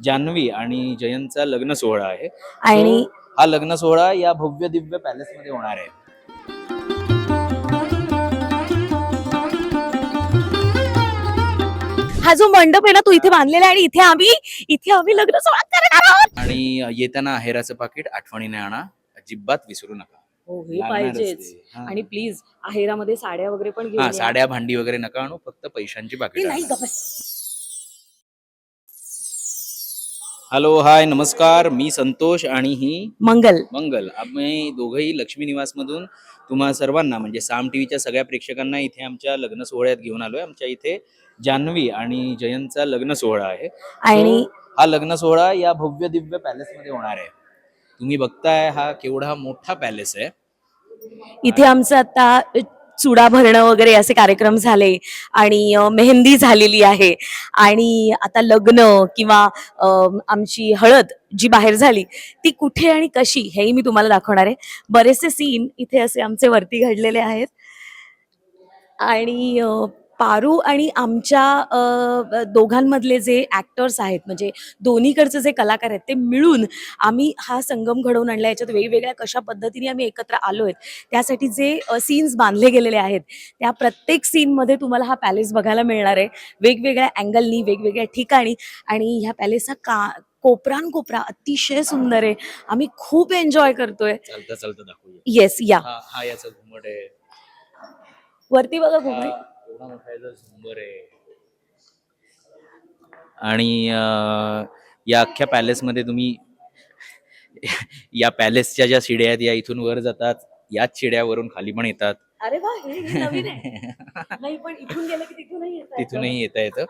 जान्हवी आणि जयंतचा लग्न सोहळा आहे आणि So, हा लग्न सोहळा या भव्य दिव्य पॅलेस मध्ये होणार आहे हा जो मंडप आहे ना तो इथे बांधलेला आहे आणि इथे आम्ही इथे आम्ही लग्न सोहळा करणार आहोत आणि येताना आहेराचं पाकिट आठवणीने आणा अजिबात विसरू नका हो हे लागणारच पाहिजेच ते. हा. आणि प्लीज आहेरामध्ये साड्या वगैरे पण घेऊन हा या. साड्या भांडी वगैरे नका आणू फक्त पैशांची पाकिट नाही बस. हॅलो हाय नमस्कार. मी संतोष आणि ही मंगल. मंगल. आम्ही दोघंही लक्ष्मी निवास मधून तुम्हा सर्वांना म्हणजे साम टीव्हीच्या सगळ्या प्रेक्षकांना इथे आमच्या लग्न सोहळ्यात घेऊन आलोय. आमच्या इथे जान्हवी आणि जयंतचा लग्न सोहळा आहे. आणि हा लग्न सोहळा या भव्य दिव्य पॅलेस मध्ये होणार आहे. तुम्ही बघताय हा केवढा मोठा पॅलेस आहे. इथे आमचं आता चुडा भरणं वगैरे असे कार्यक्रम झाले आणि मेहंदी झालेली आहे. आणि आता लग्न किंवा आमची हळद जी बाहेर झाली ती कुठे आणि कशी हेही मी तुम्हाला दाखवणार आहे. बरेचसे सीन इथे असे आमचे वरती घडलेले आहेत. आणि पारू आणि आमच्या दोघांमधले जे ऍक्टर्स आहेत म्हणजे दोन्हीकडचे जे कलाकार आहेत ते मिळून आम्ही हा संगम घडवून आणला. याच्यात वेगवेगळ्या कशा पद्धतीने आम्ही एकत्र आलो आहेत त्यासाठी जे सीन्स बांधले गेलेले आहेत त्या प्रत्येक सीनमध्ये तुम्हाला हा पॅलेस बघायला मिळणार आहे. वेगवेगळ्या अँगलनी वेगवेगळ्या ठिकाणी आणि ह्या पॅलेसचा का कोपरान कोपरा अतिशय सुंदर आहे. आम्ही खूप एन्जॉय करतोय. येस या. वरती बघा घुमट. झुंबर आहे. आणि या अख्ख्या पॅलेस मध्ये तुम्ही या पॅलेसच्या ज्या शिड्या आहेत या इथून वर जातात याच शिड्यावरून खाली पण येतात. अरे वा हे हे नवीन आहे. नाही पण इथून गेलं की तिथूनही येता येतं. तिथूनही येता येतं.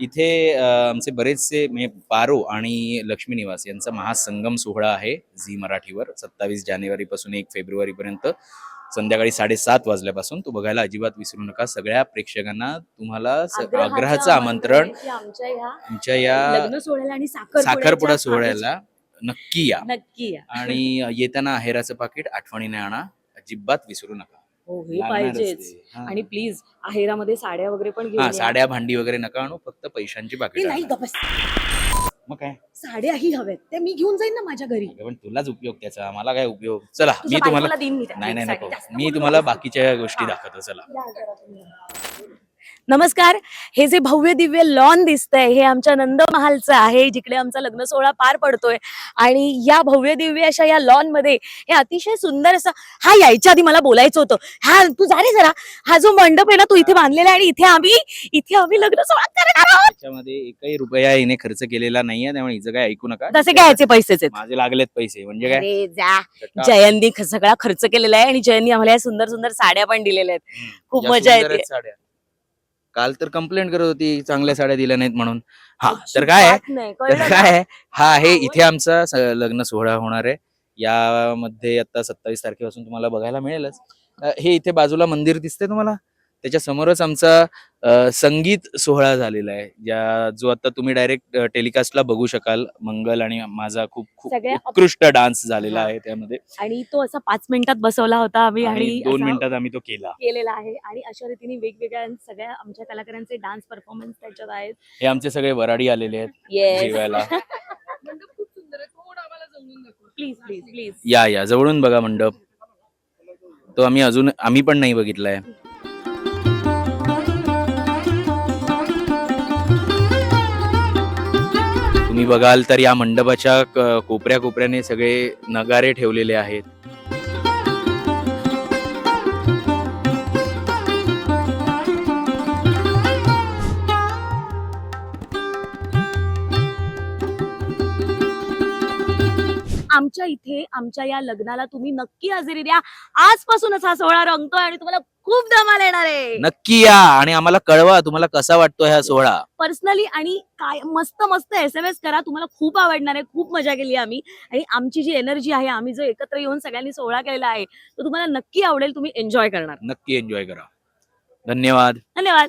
इथे अं, आमचे बरेचसे म्हणजे पारो आणि लक्ष्मी निवास यांचा महासंगम सोहळा आहे झी मराठीवर. सत्तावीस जानेवारी पासून एक फेब्रुवारी पर्यंत संध्याकाळी साडेसात वाजल्यापासून तो बघायला अजिबात विसरू नका. सगळ्या प्रेक्षकांना तुम्हाला आग्रहाचं आमंत्रण आमच्या या साखरपुडा सोहळ्याला नक्की या. नक्की या. आणि येताना आहेराचं पाकिट आठवणीने आणा. अजिबात विसरू नका. हो हे पाहिजेच. आणि प्लीज आहेरामध्ये साड्या वगैरे पण. साड्या भांडी वगैरे नका आणू फक्त पैशांची पाकिट. मग काय साड्याही हव्यात त्या मी घेऊन जाईन ना माझ्या घरी अगं, पण तुलाच उपयोग त्याचा मला काय उपयोग चला मी तुझ्या तुम्हाला बायकोला देईन मी त्या. नाही नाही साडी नको जास्त मी बोलू तुम्हाला नकोस. बाकीच्या गोष्टी दाखवतो चला या जरा तुम्ही. नमस्कार. हे जे भव्य दिव्य लॉन दिसतंय हे आमच्या नंद महालचं आहे जिकडे आमचा लग्न सोहळा पार पडतोय. आणि या भव्य दिव्य अशा या लॉनमध्ये हे अतिशय सुंदर असं हा यायच्या आधी मला बोलायचं होतं. हा तू जा रे जरा. हा जो मंडप आहे ना तो इथे बांधलेला आहे आणि इथे आम्ही इथे आम्ही लग्न सोहळा करणार आहोत. त्याच्यामध्ये एकही रुपया हिने खर्च केलेला नाहीये त्यामुळे हिचं काय ऐकू नका. तसे काय याचे पैसेच आहेत? माझे लागलेत पैसे म्हणजे काय? अरे जा. चट्टा. जयंती सगळा खर्च केलेला आहे आणि जयंती आम्हाला या सुंदर सुंदर साड्या पण दिलेल्या आहेत. खूप या मजा सुंदर येते साड्या. काल तर कंप्लेंट करत होती चांगल्या साड्या दिल्या नाहीत म्हणून. हा तर काय आहे? तर काय? आहे? हा आहे इथे आमचा स- लग्न सोहळा होणार आहे. यामध्ये आता सत्तावीस तारखेपासून तुम्हाला बघायला मिळेलच. अ, हे इथे बाजूला मंदिर दिसतंय तुम्हाला? त्याच्या समोरच आमचा संगीत सोहळा झालेला आहे ज्या जो आता तुम्ही डायरेक्ट टेलिकास्टला बघू शकाल. मंगल आणि माझा खूप खूप सगळ्या उत्कृष्ट डान्स झालेला. आहे त्यामध्ये. आणि तो असा पाच मिनिटात बसवला होता आम्ही आणि आणि दोन असा मिनिटात आम्ही तो केला. केलेला आहे. आणि अशा रीतीने वेगवेगळ्या सगळ्या आमच्या कलाकारांचे डान्स परफॉर्मन्स त्याच्यात आहेत. हे आमचे सगळे वराडी आलेले आहेत जेवायला. प्लीज प्लीज प्लीज या या. जवळून बघा मंडप. तो आम्ही अजून आम्ही पण नाही बघितलाय. तुम्ही बघाल तर या मंडपाच्या कोपऱ्या कोपऱ्याने सगळे नगारे ठेवलेले आहेत. आमच्या इथे आमच्या या लग्नाला तुम्ही नक्की हजेरी द्या. आजपासूनच हा सोहळा रंगतोय आणि तुम्हाला खूप धमाल येणार आहे. नक्की या आणि आम्हाला कळवा तुम्हाला कसा वाटतो हा सोहळा. पर्सनली आणि काय मस्त मस्त एस एम एस करा तुम्हाला खूप आवडणार आहे खूप मजा केली आम्ही. आणि आमची जी एनर्जी आहे आम्ही जो एकत्र येऊन सगळ्यांनी सोहळा केलेला आहे तो तुम्हाला नक्की आवडेल तुम्ही एन्जॉय करणार. नक्की एन्जॉय करा. धन्यवाद. धन्यवाद.